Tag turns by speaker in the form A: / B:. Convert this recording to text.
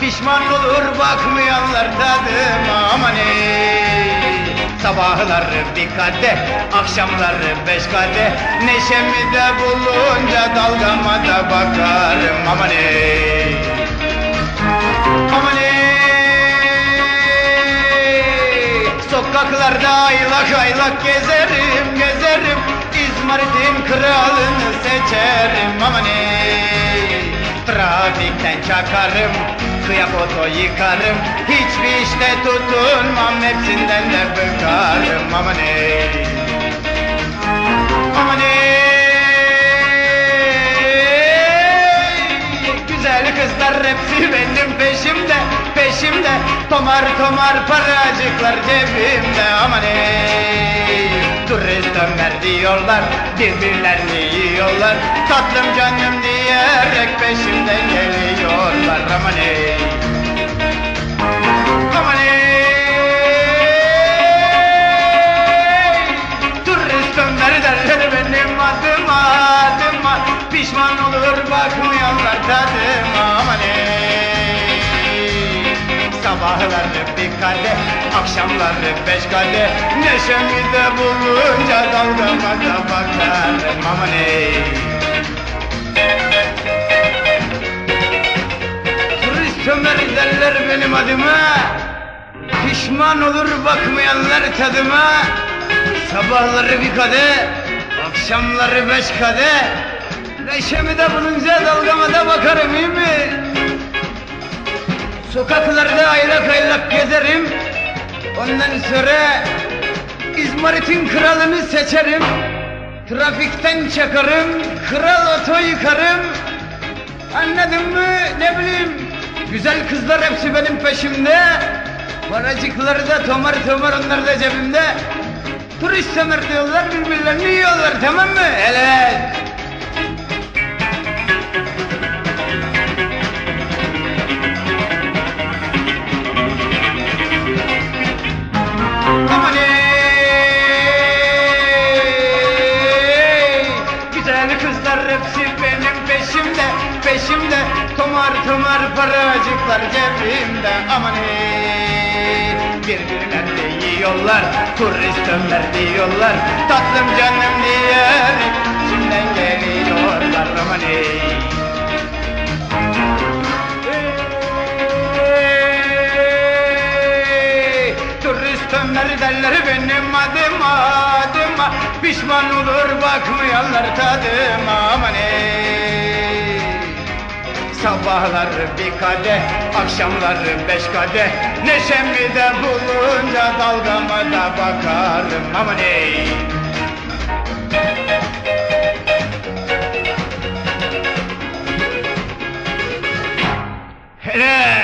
A: Pişman olur bakmayanlar tadıma aman ey. Sabahları bir kadeh, akşamları beş kadeh. Neşemi de bulunca dalgama da bakarım. Aman ey. Aman Sokaklarda aylak aylak gezerim gezerim. İzmarit'in kralını seçerim. Aman ey. Trafikten çakarım Kıyakoto yıkarım. Hiçbir işte tutunmam. Hepsinden de bıkarım aman ey Aman ey Güzel kızlar hepsi benim peşimde Peşimde. Tomar tomar paracıklar cebimde. Aman ey Turist Ömer diyorlar Birbirlerini yiyorlar. Tatlım canım diyerek olur bakmayanlar tadıma aman ey. Sabahları bir kadeh, akşamları beş kadeh Neşemi de bulunca dalgama da bakarım aman ey. Turist Ömer derler benim adıma. Pişman olur bakmayanlar tadıma. Sabahları bir kadeh Akşamları beş kadeh Neşemi de bulunca dalgama da bakarım iyi mi? Sokaklarda aylak aylak gezerim. Ondan sonra İzmarit'in kralını seçerim. Trafikten çakarım Kral oto yıkarım. Anladın mı? Ne bileyim. Güzel kızlar hepsi benim peşimde. Paracıkları da tomar tomar onlar da cebimde. Turist semer diyorlar birbirlerini yiyorlar tamam mı? Hele tomar tomar paracıklar cebimde Aman ey Birbirlerini yiyorlar Turist Ömer diyorlar. Tatlım canım diyerek Şimdiden geliyorlar Aman ey Ey, Turist Ömer derler benim adıma adıma. Pişman olur bakmayanlar tadıma aman ey Sabahları bir kadeh, akşamları beş kadeh Neşemi de bulunca dalgama da bakarım Aman ey! Hele!